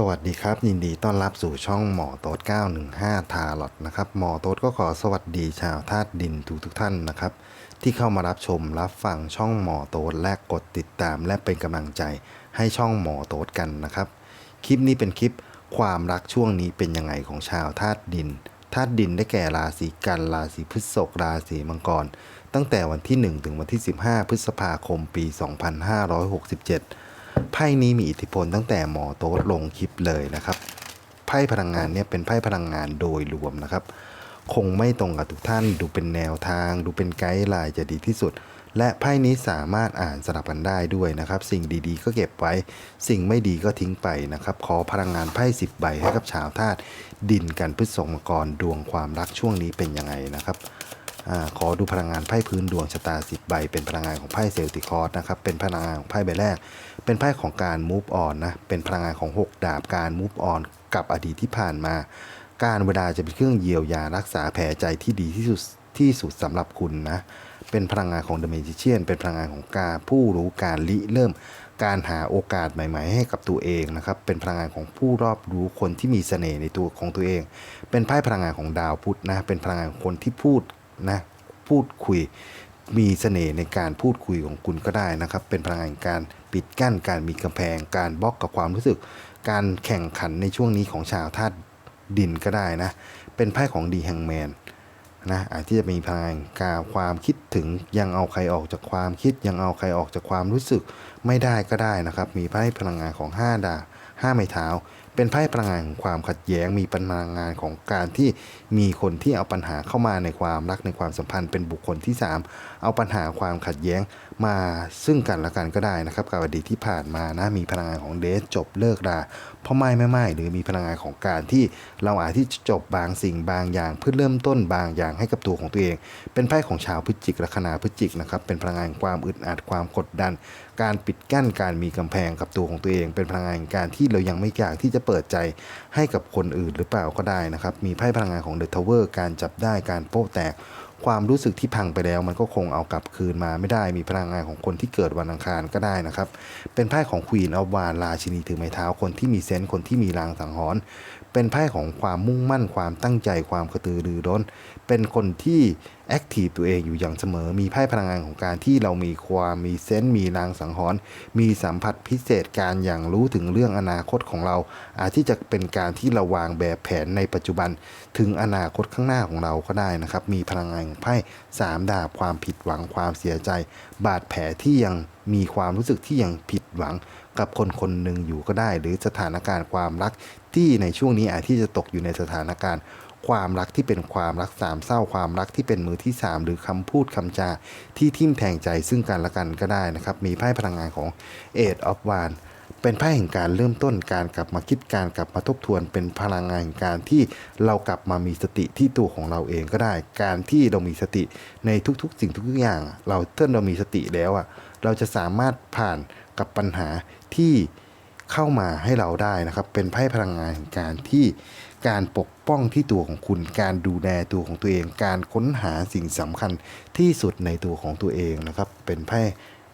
สวัสดีครับ ยินดีต้อนรับสู่ช่องหมอโต๊ด915 ทาลอตนะครับหมอโต๊ดก็ขอสวัสดีชาวธาตุดินทุกทุกท่านนะครับ ที่เข้ามารับชมรับฟังช่องหมอโต๊ดและกดติดตามและเป็นกำลังใจให้ช่องหมอโต๊ดกันนะครับ คลิปนี้เป็นคลิปความรักช่วงนี้เป็นยังไงของชาวธาตุดินธาตุดินได้แก่ราศีกันราศีพฤษภราศีมังกร ตั้งแต่วันที่ 1 ถึงวันที่ 15 พฤษภาคมปี 2567 ไพ่นี้มีอิทธิพลตั้งแต่หมอโต๊ดลงคลิปเลยนะครับ ไพ่พลังงานเนี่ยเป็นไพ่พลังงานโดยรวมนะครับ คงไม่ตรงกับทุกท่านดูเป็นแนวทาง ดูเป็นไกด์ไลน์จะดีที่สุด และไพ่นี้สามารถอ่านสลับกันได้ด้วยนะครับ สิ่งดีๆ ก็เก็บไว้ สิ่งไม่ดีก็ทิ้งไปนะครับ ขอพลังงานไพ่10ใบให้กับชาวธาตุดินกันพฤษภมังกรดวงความรักช่วงนี้เป็นยังไงนะครับ อขอดูพลังงานไพ่พื้นดวงชะตาสิบใบ เป็นพลังงานของไพ่เซลติคอร์สนะครับ เป็นพลังงานของไพ่ใบแรก เป็นไพ่ของการ move on นะ เป็นพลังงานของ 6 ดาบ การ move on กับอดีตที่ผ่านมา การเวลาจะเป็นเครื่องเยียวยารักษาแผลใจที่ดีที่สุดที่สุดสำหรับคุณนะ เป็นพลังงานของ The Magician เป็นพลังงานของการผู้รู้การริเริ่ม การหาโอกาสใหม่ ๆ ให้กับตัวเองนะครับ เป็นพลังงานของผู้รอบรู้คนที่มีเสน่ห์ในตัวของตัวเอง เป็นไพ่พลังงานของดาวพุธนะ เป็นพลังงานของคนที่พูด นะพูดคุยมีเสน่ห์ในการพูดคุยของคุณก็ได้นะครับ เป็นพลังงานการปิดกั้นการมีกำแพง การบล็อกกับความรู้สึก การแข่งขันในช่วงนี้ของชาวธาตุดินก็ได้นะ เป็นไพ่ของดีแฮงแมนนะอาจที่จะมีพลังการความคิดถึงยังเอาใครออกจากความคิดยังเอาใครออกจากความรู้สึกไม่ได้ก็ได้นะครับ มีไพ่พลังงานของ 5 ดาว5ไม้เท้า เป็นไพ่พลังงานของความขัดแย้งมีพลังงานของการที่มีคนที่เอาปัญหาเข้ามาในความรักในความสัมพันธ์ เป็นบุคคลที่ 3 เอาปัญหาความขัดแย้ง มาซึ่งกันและกันก็ได้นะครับกับอดีตที่ผ่านมานะมีพลังงานของเดทจบเลิกราเพราะไม่ไม่ไม่หรือมีพลังงานของการที่เราอาจที่จะจบบางสิ่งบางอย่างเพื่อเริ่มต้นบางอย่างให้กับตัวของตัวเอง เป็นไพ่ของชาวพฤศจิกลัคนาพฤศจิกนะครับเป็นพลังงานความอึดอัดความกดดัน การปิดกั้นการมีกำแพงกับตัวของตัวเอง เป็นพลังงานการที่เรายังไม่อยากที่จะเปิดใจให้กับคนอื่นหรือเปล่าก็ได้นะครับมีไพ่พลังงานของเดอะทาวเวอร์การจับได้การโป๊ะแตก ความรู้สึกที่พังไปแล้ว มันก็คงเอากลับคืนมาไม่ได้มีพลังงานของคนที่เกิดวันอังคารก็ได้นะครับ เป็นไพ่ของควีนอ f วานราชินีถือไม้เท้าคนที่มีเซนส์คนที่มีรางสังหรณ์ เป็นไพ่ของความมุ่งมั่นความตั้งใจความกระตือรือร้น เป็นคนที่แอคทีฟตัวเองอยู่อย่างเสมอ มีไพ่พลังงานของการที่เรามีความมีเซนส์มีรางสังหรณ์มีสัมผัสพิเศษการอย่างรู้ถึงเรื่องอนาคตของเรา อาจที่จะเป็นการที่เราวางแบบแผนในปัจจุบัน ถึงอนาคตข้างหน้าของเราก็ได้นะครับ มีพลังงานของไพ่สามดาบความผิดหวังความเสียใจ บาดแผลที่ยังมีความรู้สึกที่ยังผิดหวัง กับคนคนหนึ่งอยู่ก็ได้ หรือสถานการณ์ความรักที่ในช่วงนี้อาจที่จะตกอยู่ในสถานการณ์ ความรักที่เป็นความรักสามเศร้าความรักที่เป็นมือที่สามหรือคำพูดคำจาที่ทิ่มแทงใจซึ่งกันและกันก็ได้นะครับ มีไพ่พลังงานของ Eight of Wands เป็นไพ่แห่งการเริ่มต้นการกลับมาคิดการกลับมาทบทวน เป็นพลังงานการที่เรากลับมามีสติที่ตัวของเราเองก็ได้ การที่เรามีสติในทุกๆ สิ่งทุกๆอย่าง เราเท่าเรามีสติแล้วอะเราจะสามารถผ่าน กับปัญหาที่เข้ามาให้เราได้นะครับ เป็นไพ่พลังงานแห่งการที่การปกป้องที่ตัวของคุณ การดูแลตัวของตัวเอง การค้นหาสิ่งสำคัญที่สุดในตัวของตัวเองนะครับ เป็นไพ่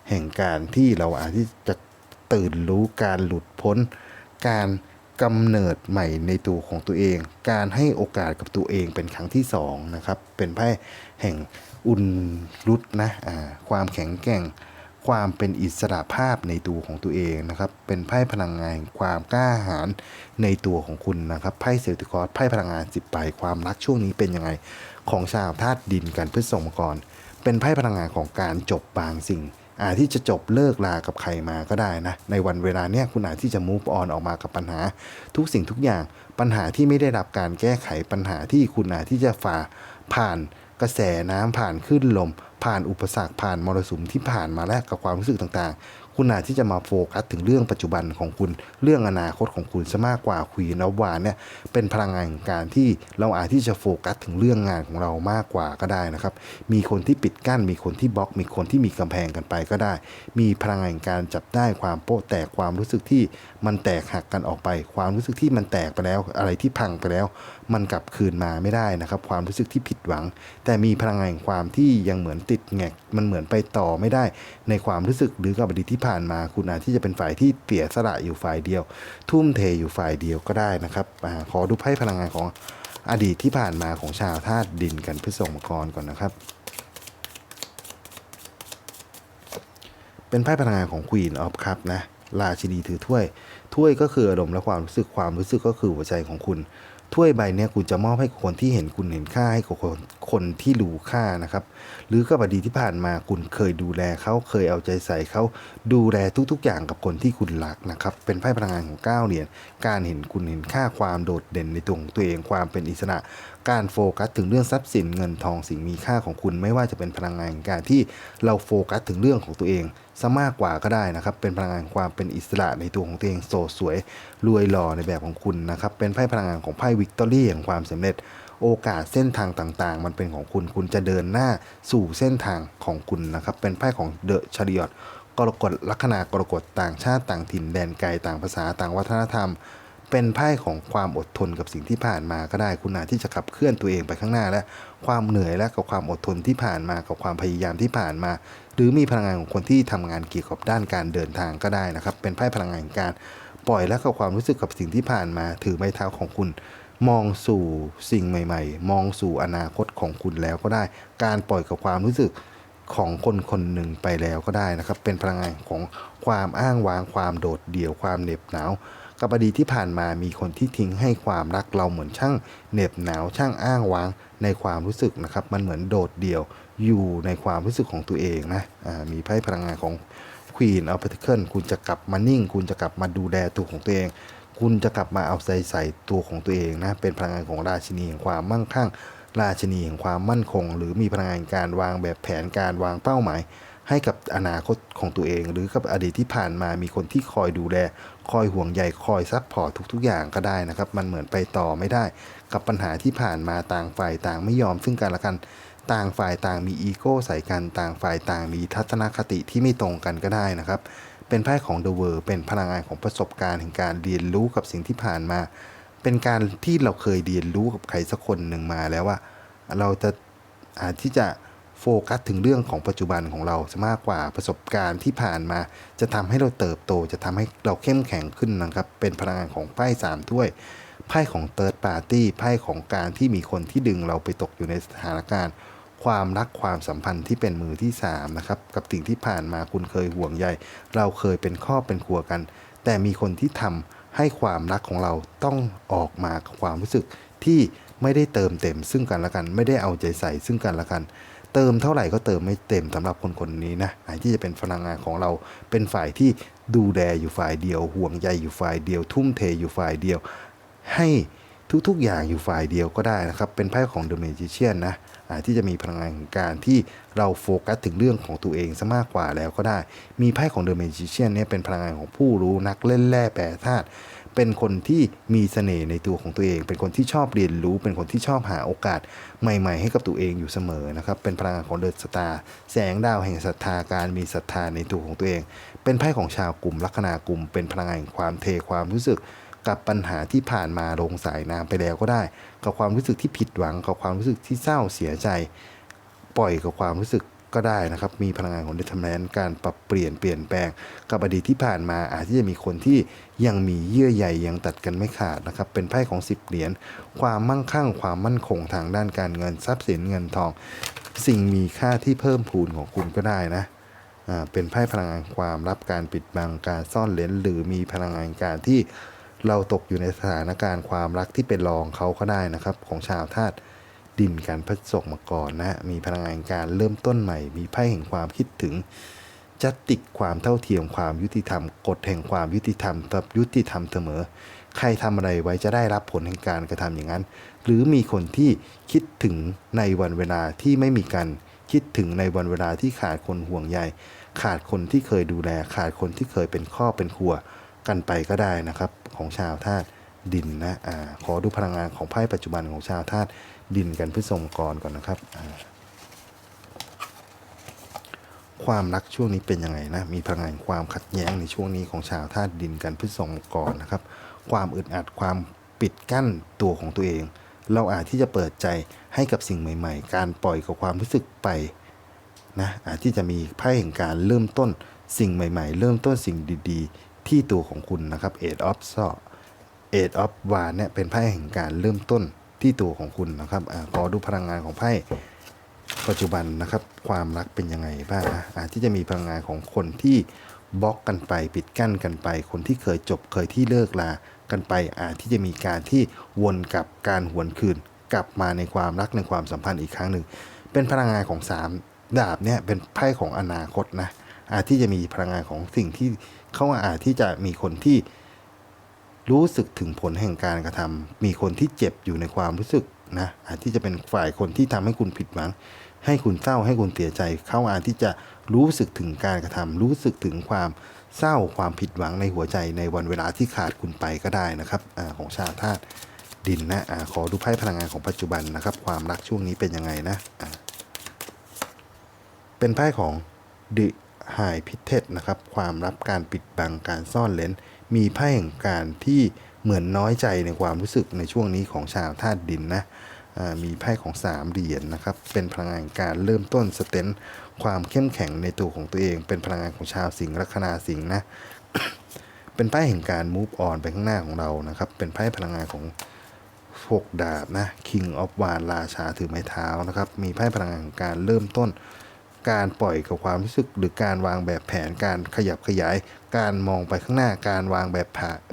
แห่งการที่เราอาจที่จะตื่นรู้การหลุดพ้น การกำเนิดใหม่ในตัวของตัวเอง การให้โอกาสกับตัวเองเป็นครั้งที่สองนะครับ เป็นไพ่แห่งอุ่นรุดนะอ่าความแข็งแกร่ง ความเป็นอิสระภาพในตัวของตัวเองนะครับ เป็นไพ่พลังงานความกล้าหาญในตัวของคุณนะครับไพ่เซลติคอร์สไพ่พลังงานสิบใบความรักช่วงนี้เป็นยังไง ของชาวธาตุดินกันพฤษภมกรเป็นไพ่พลังงานของการจบบางสิ่งอาจที่จะจบเลิกลากับใครมาก็ได้นะ ในวันเวลาเนี้ยคุณอาจที่จะ move on ออกมากับปัญหา ทุกสิ่งทุกอย่างปัญหาที่ไม่ได้รับการแก้ไขปัญหาที่คุณอาจที่จะฝ่าผ่าน กระแสน้ำผ่านคลื่นลม ผ่านอุปสรรคผ่านมรสุมที่ผ่านมาและกับความรู้สึกต่าง คุณอาจที่จะมาโฟกัสถึงเรื่องปัจจุบันของคุณเรื่องอนาคตของคุณซะมากกว่าคุยนวานเนี่ยเป็นพลังงานของการที่เราอาจที่จะโฟกัสถึงเรื่องงานของเรามากกว่าก็ได้นะครับ มีคนที่ปิดกั้น มีคนที่บล็อก มีคนที่มีกำแพงกันไปก็ได้ มีพลังงานการจับได้ความโป๊ะแตกความรู้สึกที่มันแตกหักกันออกไป ความรู้สึกที่มันแตกไปแล้ว อะไรที่พังไปแล้ว มันกลับคืนมาไม่ได้นะครับ ความรู้สึกที่ผิดหวัง แต่มีพลังงานความที่ยังเหมือนติดแงกมันเหมือนไปต่อไม่ได้ ในความรู้สึกหรือกับอดีตที่ผ่านมาคุณอาจที่จะเป็นฝ่ายที่เตี่ยสละอยู่ฝ่ายเดียว ทุ่มเทอยู่ฝ่ายเดียวก็ได้นะครับอขอดูไพ่พลังงานของอดีตที่ผ่านมาของชาวธาตุดินกันพฤษภมกรก่อนนะครับ เป็นไพ่พลังงานของ Queen of Cup นะราชินีถือถ้วย ถ้วยก็คืออารมณ์และความรู้สึกความรู้สึกก็คือหัวใจของคุณ ถ้วยใบเนี้ยคุณจะมอบให้คนที่เห็นคุณเห็นค่าให้กับคนคนที่รู้ค่านะครับ หรือกับอดีตที่ผ่านมาคุณเคยดูแลเขาเคยเอาใจใส่เขาดูแลทุก ๆ อย่างกับคนที่คุณรักนะครับ เป็นไพ่พลังงานของเก้าเหรียญการเห็นคุณเห็นค่าความโดดเด่นในตัวของตัวเองความเป็นอิสระ การโฟกัสถึงเรื่องทรัพย์สินเงินทองสิ่งมีค่าของคุณ ไม่ว่าจะเป็นพลังงานการที่เราโฟกัสถึงเรื่องของตัวเอง ซะมากกว่าก็ได้นะครับ เป็นพลังงานความเป็นอิสระในตัวของตัวเองโสดสวยรวยหล่อในแบบของคุณนะครับ เป็นไพ่พลังงานของไพ่วิกตอรี่แห่งความสำเร็จ โอกาสเส้นทางต่างๆ มันเป็นของคุณคุณจะเดินหน้าสู่เส้นทางของคุณนะครับ เป็นไพ่ของเดอะชาริอตกรกฎลัคนากรกฎต่างชาติต่างถิ่นแดนไกลต่างภาษาต่างวัฒนธรรม เป็นไพ่ของความอดทนกับสิ่งที่ผ่านมาก็ได้คุณอาจที่จะขับเคลื่อนตัวเองไปข้างหน้าและความเหนื่อยและกับความอดทนที่ผ่านมากับความพยายามที่ผ่านมา หรือมีพลังงานของคนที่ทำงานเกี่ยวกับด้านการเดินทางก็ได้นะครับ เป็นไพ่พลังงานการปล่อยและกับความรู้สึกกับสิ่งที่ผ่านมา ถือไม้เท้าของคุณ มองสู่สิ่งใหม่ ๆ มองสู่อนาคตของคุณแล้วก็ได้ การปล่อยกับความรู้สึกของคนคนหนึ่งไปแล้วก็ได้นะครับ เป็นพลังงานของความอ้างว้างความโดดเดี่ยวความเหน็บหนาว กับอดีตที่ผ่านมามีคนที่ทิ้งให้ความรักเราเหมือนช่างเหน็บหนาวช่างอ้างว้างในความรู้สึกนะครับ มันเหมือนโดดเดี่ยวอยู่ในความรู้สึกของตัวเองนะมีไพ่พลังงานของ Queen of Pentacles คุณจะกลับมานิ่ง คุณจะกลับมาดูแลตัวของตัวเอง คุณจะกลับมาเอาใจใส่ตัวของตัวเองนะเป็นพลังงานของราชินีแห่งความมั่งคั่ง ราชินีแห่งความมั่นคง หรือมีพลังงานการวางแบบแผนการวางเป้าหมาย ให้กับอนาคตของตัวเอง หรือกับอดีตที่ผ่านมามีคนที่คอยดูแล คอยห่วงใยคอยซัพพอร์ตทุกๆ อย่างก็ได้นะครับ มันเหมือนไปต่อไม่ได้ กับปัญหาที่ผ่านมาต่างฝ่ายต่างไม่ยอมซึ่งกันและกัน ต่างฝ่ายต่างมีอีโก้ใส่กันต่างฝ่ายต่างมีทัศนคติที่ไม่ตรงกันก็ได้นะครับ เป็นไพ่ของ The World เป็นพลังงานของประสบการณ์แห่งการเรียนรู้กับสิ่งที่ผ่านมา เป็นการที่เราเคยเรียนรู้กับใครสักคนหนึ่งมาแล้วว่า เราจะอาจที่จะ โฟกัสถึงเรื่องของปัจจุบันของเราจะมากกว่าประสบการณ์ที่ผ่านมา จะทำให้เราเติบโต จะทำให้เราเข้มแข็งขึ้นนะครับ เป็นพลังงานของไพ่สามถ้วยไพ่ของ Third Party ไพ่ของการที่มีคนที่ดึงเราไปตกอยู่ในสถานการณ์ ความรักความสัมพันธ์ที่เป็นมือที่3นะครับกับสิ่งที่ผ่านมาคุณเคยห่วงใยเราเคยเป็นครอบเป็นครัวกัน แต่มีคนที่ทำให้ความรักของเราต้องออกมากับความรู้สึกที่ไม่ได้เติมเต็มซึ่งกันและกัน ไม่ได้เอาใจใส่ซึ่งกันและกัน เติมเท่าไหร่ก็เติมไม่เต็มสำหรับคนคนนี้นะไอ้ที่จะเป็นพลังงานของเราเป็นฝ่ายที่ดูแลอยู่ฝ่ายเดียว ห่วงใยอยู่ฝ่ายเดียว ทุ่มเทอยู่ฝ่ายเดียว ให้ทุกๆอย่างอยู่ฝ่ายเดียวก็ได้นะครับ เป็นไพ่ของ The Magician นะที่จะมีพลังงานของการที่เราโฟกัสถึงเรื่องของตัวเองซะมากกว่าแล้วก็ได้ มีไพ่ของ The Magician เนี่ยเป็นพลังงานของผู้รู้นักเล่นแร่แปรธาตุ เป็นคนที่มีเสน่ห์ในตัวของตัวเอง เป็นคนที่ชอบเรียนรู้ เป็นคนที่ชอบหาโอกาสใหม่ ๆ ให้กับตัวเองอยู่เสมอนะครับ เป็นพลังงานของเดอะสตาร์แสงดาวแห่งศรัทธาการมีศรัทธาในตัวของตัวเอง เป็นไพ่ของชาวกลุ่มลัคนากลุ่ม เป็นพลังงานแห่งความเทความรู้สึกกับปัญหาที่ผ่านมาลงสายน้ำไปแล้วก็ได้ กับความรู้สึกที่ผิดหวังกับความรู้สึกที่เศร้าเสียใจ ปล่อยกับความรู้สึก ก็ได้นะครับ มีพลังงานของเดทแมนการปรับเปลี่ยนเปลี่ยนแปลงกับอดีตที่ผ่านมาอาจที่จะมีคนที่ยังมีเยื่อใยยังตัดกันไม่ขาดนะครับ เป็นไพ่ของ 10 เหรียญความมั่งคั่ง ความมั่นคงทางด้านการเงินทรัพย์สินเงินทอง สิ่งมีค่าที่เพิ่มพูนของคุณก็ได้นะเป็นไพ่พลังงานความลับการปิดบังการซ่อนเลนหรือมีพลังงานการที่เราตกอยู่ในสถานการณ์ความรักที่เป็นรองเขาก็ได้นะครับ ของชาวธาตุ ดินการพัดศกมาก่อนนะมีพลังงานการเริ่มต้นใหม่ มีไพ่แห่งความคิดถึงจัตติกความเท่าเทียมความยุติธรรม กฎแห่งความยุติธรรมกับยุติธรรมเสมอ ใครทำอะไรไว้จะได้รับผลแห่งการกระทำอย่างนั้น หรือมีคนที่คิดถึงในวันเวลาที่ไม่มีกันคิดถึงในวันเวลาที่ขาดคนห่วงใยขาดคนที่เคยดูแล ขาดคนที่เคยเป็นข้อเป็นครัวกันไปก็ได้นะครับ ของชาวธาตุดินนะอ่าขอดูพลังงานของไพ่ปัจจุบันของชาวธาตุ ดินกันพฤษภกรก่อนนะครับ ความรักช่วงนี้เป็นยังไงนะ มีพลังงานความขัดแย้งในช่วงนี้ของชาวธาตุดินกันพฤษภกรนะครับ ความอึดอัดความปิดกั้นตัวของตัวเอง เราอาจที่จะเปิดใจให้กับสิ่งใหม่ ๆ การปล่อยกับความรู้สึกไปนะอาจที่จะมีไพ่แห่งการเริ่มต้นสิ่งใหม่ ๆ เริ่มต้นสิ่งดีๆ ที่ตัวของคุณนะครับ Eight of Swords Eight of Wands เนี่ยเป็นไพ่แห่งการเริ่มต้น ที่ตัวของคุณนะครับอาขอดูพลังงานของไพ่ปัจจุบันนะครับ ความรักเป็นยังไงบ้างนะอาจที่จะมีพลังงานของคนที่บล็อกกันไปปิดกั้นกันไป คนที่เคยจบเคยที่เลิกลากันไป อาจที่จะมีการที่วนกลับการหวนคืน กลับมาในความรักในความสัมพันธ์อีกครั้งหนึ่งเป็นพลังงานของสามดาบเนี่ยเป็นไพ่ของอนาคตนะอาจที่จะมีพลังงานของสิ่งที่เขาอาจที่จะมีคนที่ รู้สึกถึงผลแห่งการกระทำมีคนที่เจ็บอยู่ในความรู้สึกนะอาจที่จะเป็นฝ่ายคนที่ทำให้คุณผิดหวัง ให้คุณเศร้าให้คุณเสียใจ เขาอาจที่จะรู้สึกถึงการกระทำรู้สึกถึงความเศร้าความผิดหวังในหัวใจในวันเวลาที่ขาดคุณไปก็ได้นะครับอของชาวธาตุดินนะอาขอดูไพ่พลังงานของปัจจุบันนะครับ ความรักช่วงนี้เป็นยังไงนะอ่าเป็นไพ่ของ The High p i t e d นะครับ ความลับการปิดบังการซ่อนเลน มีไพ่แห่งการที่เหมือนน้อยใจในความรู้สึกในช่วงนี้ของชาวธาตุดินนะมีไพ่ของสามเหรียญนะครับ เป็นพลังงานการเริ่มต้นสเตนความเข้มแข็งในตัวของตัวเอง เป็นพลังงานของชาวสิงห์ลัคนาสิงห์นะ เป็นไพ่แห่งการ move on ไปข้างหน้าของเรานะครับ เป็นไพ่พลังงานของหกดาบนะ King of w a n ราชาถือไม้เท้านะครับ มีไพ่พลังงานการเริ่มต้น การปล่อยกับความรู้สึก หรือการวางแบบแผนการขยับขยาย การมองไปข้างหน้าการวางแบบ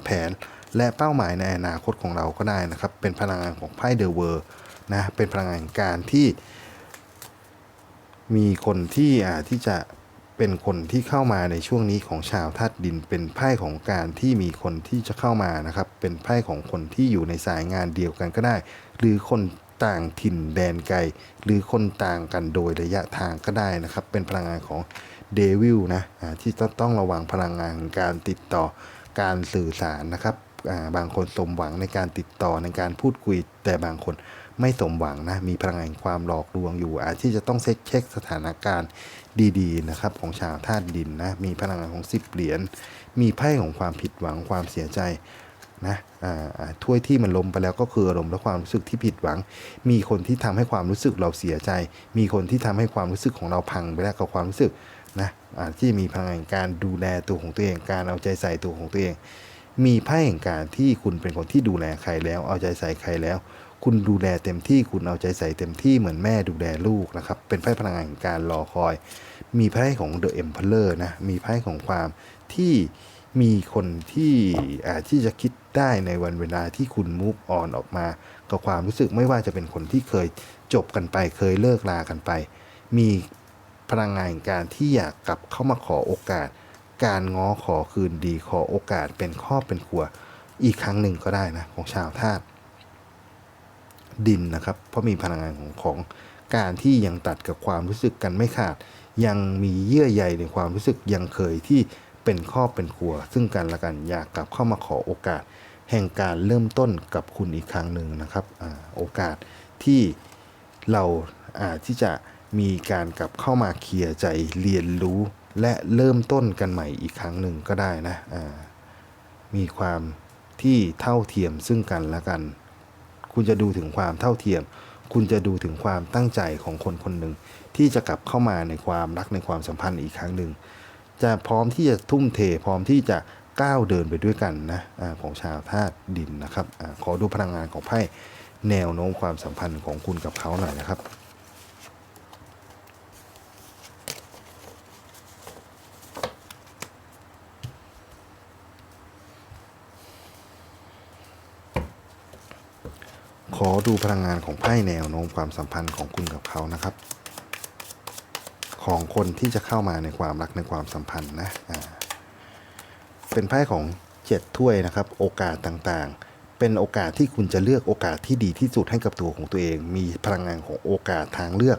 แผน และเป้าหมายในอนาคตของเราก็ได้นะครับ เป็นพลังงานของไพ่เดอะเวอร์นะเป็นพลังงานการที่ มีคนที่อาที่จะเป็นคนที่เข้ามาในช่วงนี้ของชาวธาตุดิน เป็นไพ่ของการที่มีคนที่จะเข้ามานะครับ เป็นไพ่ของคนที่อยู่ในสายงานเดียวกันก็ได้ หรือคน ต่างถิ่นแดนไกล หรือคนต่างกันโดยระยะทางก็ได้นะครับ เป็นพลังงานของเดวิลนะที่ต้องต้องระวังพลังงานการติดต่อการสื่อสารนะครับบางคนสมหวังในการติดต่อในการพูดคุย แต่บางคนไม่สมหวังนะมีพลังงานความหลอกลวงอยู่ อาจที่จะต้องเช็คเช็คสถานการณ์ดีๆนะครับของชาวธาตุดินนะมีพลังงานของสิบเหรียญมีไพ่ของความผิดหวังความเสียใจ นะถ้วยที่มันล้มไปแล้วก็คืออารมณ์และความรู้สึกที่ผิดหวัง มีคนที่ทำให้ความรู้สึกเราเสียใจ มีคนที่ทำให้ความรู้สึกของเราพังไปแล้วกับความรู้สึกนะอาจที่จะมีพลังงานการดูแลตัวของตัวเอง การเอาใจใส่ตัวของตัวเอง มีไพ่แห่งการที่คุณเป็นคนที่ดูแลใครแล้ว เอาใจใส่ใครแล้ว คุณดูแลเต็มที่ คุณเอาใจใส่เต็มที่เหมือนแม่ดูแลลูกนะครับ เป็นไพ่พลังงานการรอคอย มีไพ่ของ The Emperor นะ มีไพ่ของความที่ มีคนที่อาจที่จะคิดได้ในวันเวลาที่คุณ move on ออกมากับความรู้สึกไม่ว่าจะเป็นคนที่เคยจบกันไป เคยเลิกลากันไป มีพลังงานการที่อยากกลับเข้ามาขอโอกาส การง้อขอคืนดีขอโอกาสเป็นครอเป็นครัว อีกครั้งหนึ่งก็ได้นะของชาวธาตุดินนะครับ เพราะมีพลังงานของของการที่ยังตัดกับความรู้สึกกันไม่ขาด ยังมีเยื่อใยในความรู้สึกยังเคยที่ เป็นครอเป็นครัว ซึ่งกันและกันอยากกลับเข้ามาขอโอกาส แห่งการเริ่มต้นกับคุณอีกครั้งหนึ่งนะครับอโอกาสที่เราอาจที่จะมีการกลับเข้ามาเคลียร์ใจเรียนรู้ และเริ่มต้นกันใหม่อีกครั้งหนึ่งก็ได้นะมีความที่เท่าเทียมซึ่งกันและกัน คุณจะดูถึงความเท่าเทียม คุณจะดูถึงความตั้งใจของคนคนหนึ่งที่จะกลับเข้ามาในความรักในความสัมพันธ์อีกครั้งหนึ่ง จะพร้อมที่จะทุ่มเท พร้อมที่จะก้าวเดินไปด้วยกันนะอของชาวธาตุดินนะครับอขอดูพลังงานของไพ่แนวโน้มความสัมพันธ์ของคุณกับเขาหน่อยนะครับขอดูพลังงานของไพ่แนวโน้มความสัมพันธ์ของคุณกับเขานะครับ ของคนที่จะเข้ามาในความรักในความสัมพันธ์นะเป็นไพ่ของเจ็ดถ้วยนะครับ โอกาสต่างๆ เป็นโอกาสที่คุณจะเลือกโอกาสที่ดีที่สุดให้กับตัวของตัวเอง มีพลังงานของโอกาสทางเลือก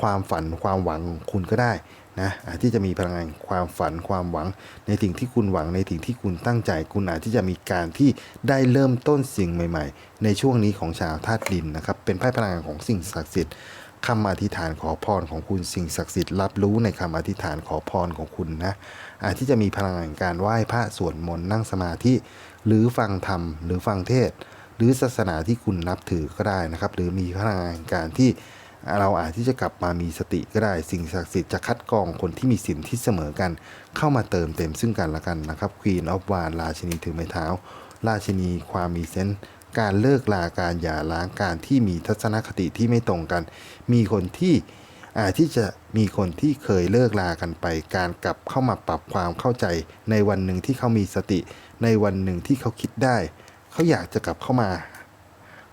ความฝันความหวังของคุณก็ได้นะอาจที่จะมีพลังงานความฝันความหวัง ในสิ่งที่คุณหวังในสิ่งที่คุณตั้งใจ คุณอาจที่จะมีการที่ได้เริ่มต้นสิ่งใหม่ ๆ ในช่วงนี้ของชาวธาตุดินนะครับ เป็นไพ่พลังงานของสิ่งศักดิ์สิทธิ์ คำอธิษฐานขอพรของคุณสิ่งศักดิ์สิทธิ์รับรู้ในคำอธิษฐานขอพรของคุณนะอาจที่จะมีพลังงานการไหว้พระสวดมนต์นั่งสมาธิ หรือฟังธรรม หรือฟังเทศ หรือศาสนาที่คุณนับถือก็ได้นะครับ หรือมีพลังงานการที่เราอาจที่จะกลับมามีสติก็ได้ สิ่งศักดิ์สิทธิ์จะคัดกรองคนที่มีสินที่เสมอกัน เข้ามาเติมเต็มซึ่งกันและกันนะครับ Queen of w a n ราชินีถือไม้เท้า ราชินีความมีเซนส์ การเลิกลาการหย่าร้างการที่มีทัศนคติที่ไม่ตรงกัน มีคนที่อาจที่จะมีคนที่เคยเลิกลากันไป การกลับเข้ามาปรับความเข้าใจ ในวันหนึ่งที่เขามีสติ ในวันหนึ่งที่เขาคิดได้ เขาอยากจะกลับเข้ามา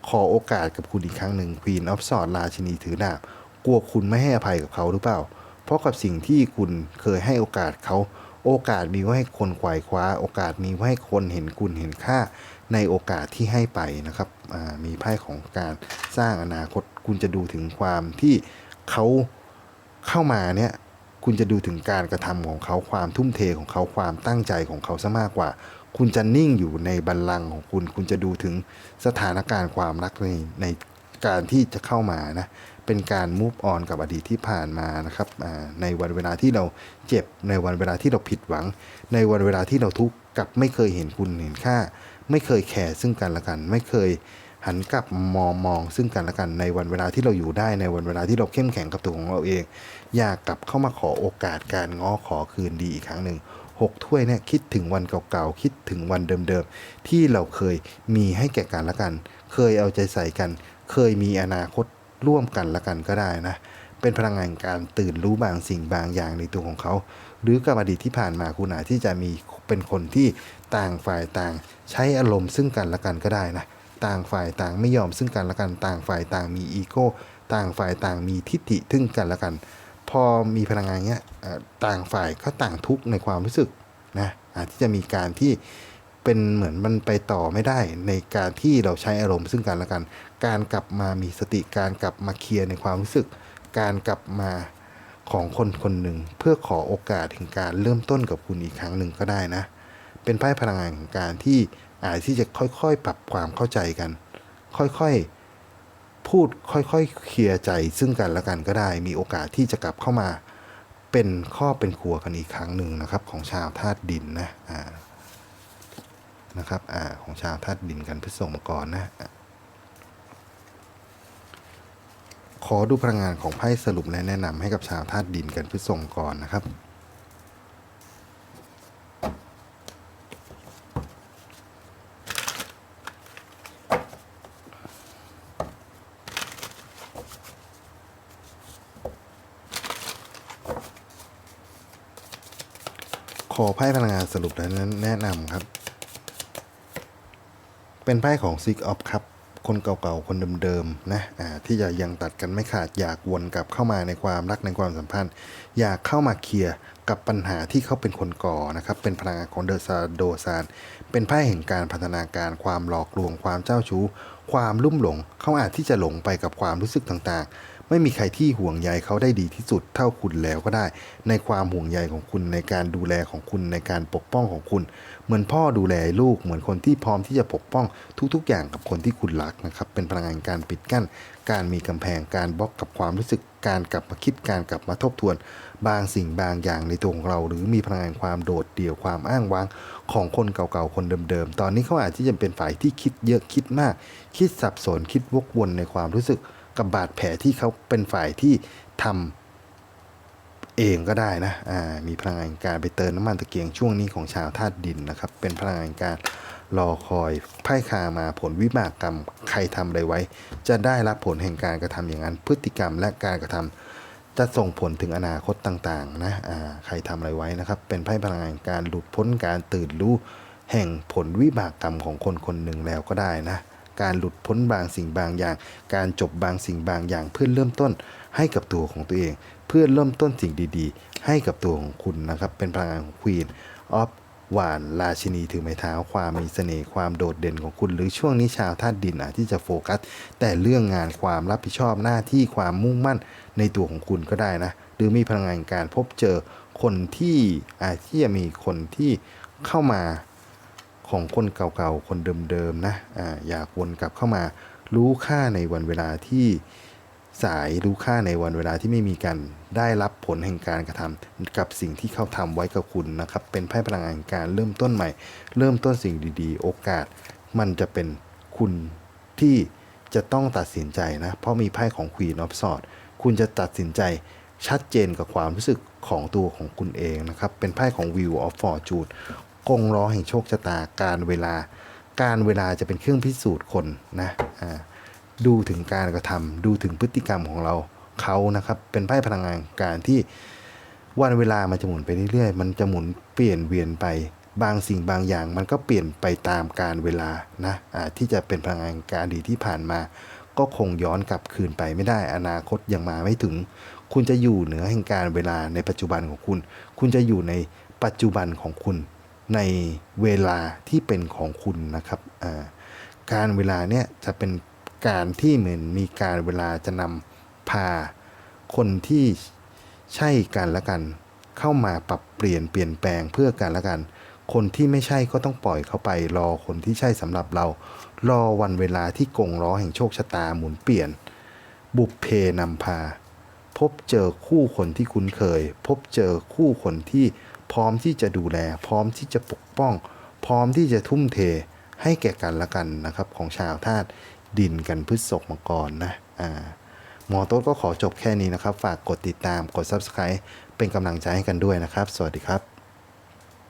ขอโอกาสกับคุณอีกครั้งหนึ่ง Queen of Swords ราชินีถือดาบกลัวคุณไม่ให้อภัยกับเขาหรือเปล่า เพราะกับสิ่งที่คุณเคยให้โอกาสเขา โอกาสมีไว้ให้คนควายคว้า โอกาสมีไว้ให้คนเห็นคุณเห็นค่า ในโอกาสที่ให้ไปนะครับมีไพ่ของการสร้างอนาคต คุณจะดูถึงความที่เขาเข้ามาเนี่ยคุณจะดูถึงการกระทำของเขาความทุ่มเทของเขาความตั้งใจของเขาซะมากกว่า คุณจะนิ่งอยู่ในบัลลังก์ของคุณ คุณจะดูถึงสถานการณ์ความรักในในการที่จะเข้ามานะ เป็นการมูฟออนกับอดีตที่ผ่านมานะครับในวันเวลาที่เราเจ็บ ในวันเวลาที่เราผิดหวัง ในวันเวลาที่เราทุกข์กับไม่เคยเห็นคุณเห็นค่า ไม่เคยแคร์ซึ่งกันและกัน ไม่เคยหันกลับมองมองซึ่งกันและกันในวันเวลาที่เราอยู่ได้ในวันเวลาที่เราเข้มแข็งกับตัวของเราเอง อยากกลับเข้ามาขอโอกาสการง้อขอคืนดีอีกครั้งหนึ่งหกถ้วยเนี่ยคิดถึงวันเก่าๆ คิดถึงวันเดิมๆ ที่เราเคยมีให้แก่กันและกัน เคยเอาใจใส่กัน เคยมีอนาคต ร่วมกันละกันก็ได้นะ เป็นพลังงานการตื่นรู้บางสิ่งบางอย่างในตัวของเขา หรือกับอดีตที่ผ่านมาคุณอาจที่จะมีเป็นคนที่ต่างฝ่ายต่าง ใช้อารมณ์ซึ่งกันและกันก็ได้นะ ต่างฝ่ายต่างไม่ยอมซึ่งกันและกัน ต่างฝ่ายต่างมีอีโก้ ต่างฝ่ายต่างมีทิฏฐิซึ่งกันและกัน พอมีพลังงานเนี้ยต่างฝ่ายก็ต่างทุกข์ในความรู้สึกนะ อาจที่จะมีการที่ เป็นเหมือนมันไปต่อไม่ได้ในการที่เราใช้อารมณ์ซึ่งกันและกัน การกลับมามีสติการกลับมาเคลียร์ในความรู้สึก การกลับมาของคนคนหนึ่ง เพื่อขอโอกาสถึงการเริ่มต้นกับคุณอีกครั้งหนึ่งก็ได้นะ เป็นไพ่พลังงานของการที่อาจที่จะค่อยๆ ปรับความเข้าใจกัน ค่อยๆ พูดค่อยๆ เคลียร์ใจซึ่งกันและกันก็ได้ มีโอกาสที่จะกลับเข้ามา เป็นครอเป็นครัวกันอีกครั้งหนึ่งนะครับ ของชาวธาตุดินนะอ่า นะครับอของชาวธาตุดินกันพฤษภมกรนะอะขอดูพลังงานของไพ่สรุปและแนะนำให้กับชาวธาตุดินกันพฤษภมกรนะครับขอไพ่พลังงานสรุปและแนะนำครับ เป็นไพ่ของ Six of ครับคนเก่าๆ คนเดิมๆ นะอ่าที่จะยังตัดกันไม่ขาด อยากวนกลับเข้ามาในความรักในความสัมพันธ์ อยากเข้ามาเคลียร์กับปัญหาที่เขาเป็นคนก่อนะครับ เป็นพลังงานของเดอะซาโดซาน เป็นไพ่แห่งการพัฒนาการ ความหลอกลวง ความเจ้าชู้ ความลุ่มหลง เขาอาจที่จะหลงไปกับความรู้สึกต่างๆ ไม่มีใครที่ห่วงใยเขาได้ดีที่สุดเท่าคุณแล้วก็ได้ ในความห่วงใยของคุณในการดูแลของคุณในการปกป้องของคุณ เหมือนพ่อดูแลลูกเหมือนคนที่พร้อมที่จะปกป้องทุกๆ อย่างกับคนที่คุณรักนะครับเป็นพลังงานการปิดกั้น การมีกำแพงการบล็อกกับความรู้สึกการกลับมาคิดการกลับมาทบทวน บางสิ่งบางอย่างในตัวของเรา หรือมีพลังงานความโดดเดี่ยวความอ้างว้าง ของคนเก่าๆคนเดิมๆ ตอนนี้เขาอาจจะเป็นฝ่ายที่คิดเยอะคิดมาก คิดสับสนคิดวกวนในความรู้สึก กับบาดแผลที่เขาเป็นฝ่ายที่ทำเองก็ได้นะมีพลังงานการไปเติมน้ำมันตะเกียงช่วงนี้ของชาวธาตุดินนะครับ เป็นพลังงานการรอคอยไพ่คามาผลวิบากกรรมใครทำอะไรไว้ จะได้รับผลแห่งการกระทำอย่างนั้น พฤติกรรมและการกระทำจะส่งผลถึงอนาคตต่างๆนะใครทำอะไรไว้นะครับ เป็นไพ่พลังงานการหลุดพ้นการตื่นรู้แห่งผลวิบากกรรมของคนคนหนึ่งแล้วก็ได้นะ การหลุดพ้นบางสิ่งบางอย่าง การจบบางสิ่งบางอย่าง เพื่อเริ่มต้นให้กับตัวของตัวเอง เพื่อเริ่มต้นสิ่งดีๆ ให้กับตัวของคุณนะครับ เป็นพลังงานของ Queen of หวานราชินีถือไม้เท้าความมีเสน่ห์ความโดดเด่นของคุณ หรือช่วงนี้ชาวธาตุดินอาจที่จะโฟกัส แต่เรื่องงานความรับผิดชอบหน้าที่ความมุ่งมั่นในตัวของคุณก็ได้นะ หรือมีพลังงานการพบเจอคนที่อาจที่จะมีคนที่เข้ามา ของคนเก่าๆ คนเดิมๆ นะอ่าอยากวนกลับเข้ามารู้ค่าในวันเวลาที่สายรู้ค่าในวันเวลาที่ไม่มีกัน ได้รับผลแห่งการกระทำกับสิ่งที่เขาทำไว้กับคุณนะครับ เป็นไพ่พลังงานการเริ่มต้นใหม่ เริ่มต้นสิ่งดีๆ โอกาส มันจะเป็นคุณที่จะต้องตัดสินใจนะ เพราะมีไพ่ของ Queen of Swords คุณจะตัดสินใจชัดเจนกับความรู้สึกของตัวของคุณเองนะครับ เป็นไพ่ของ Wheel of Fortune กงล้อแห่งโชคชะตาการเวลา การเวลาจะเป็นเครื่องพิสูจน์คนนะดูถึงการกระทำดูถึงพฤติกรรมของเราเขานะครับ เป็นไพ่พลังงานการที่วันเวลามันจะหมุนไปเรื่อยๆ มันจะหมุนเปลี่ยนเวียนไปบางสิ่งบางอย่างมันก็เปลี่ยนไปตามการเวลานะอ่าที่จะเป็นพลังงานการดีที่ผ่านมา ก็คงย้อนกลับคืนไปไม่ได้ อนาคตยังมาไม่ถึง คุณจะอยู่เหนือแห่งการเวลาในปัจจุบันของคุณ คุณจะอยู่ในปัจจุบันของคุณ ในเวลาที่เป็นของคุณนะครับการเวลาเนี่ยจะเป็นการที่เหมือนมีการเวลาจะนำพาคนที่ใช่กันและกัน เข้ามาปรับเปลี่ยนเปลี่ยนแปลงเพื่อกันและกัน คนที่ไม่ใช่ก็ต้องปล่อยเขาไป รอคนที่ใช่สำหรับเรา รอวันเวลาที่กงล้อแห่งโชคชะตาหมุนเปลี่ยน บุพเพนำพา พบเจอคู่คนที่คุ้นเคย พบเจอคู่คนที่ พร้อมที่จะดูแล พร้อมที่จะปกป้อง พร้อมที่จะทุ่มเทให้แก่กันและกันนะครับ ของชาวธาตุดินกันพฤษภมังกรนะอ่าหมอโต๊ดก็ขอจบแค่นี้นะครับ ฝากกดติดตามกด Subscribe เป็นกำลังใจให้กันด้วยนะครับ สวัสดีครับ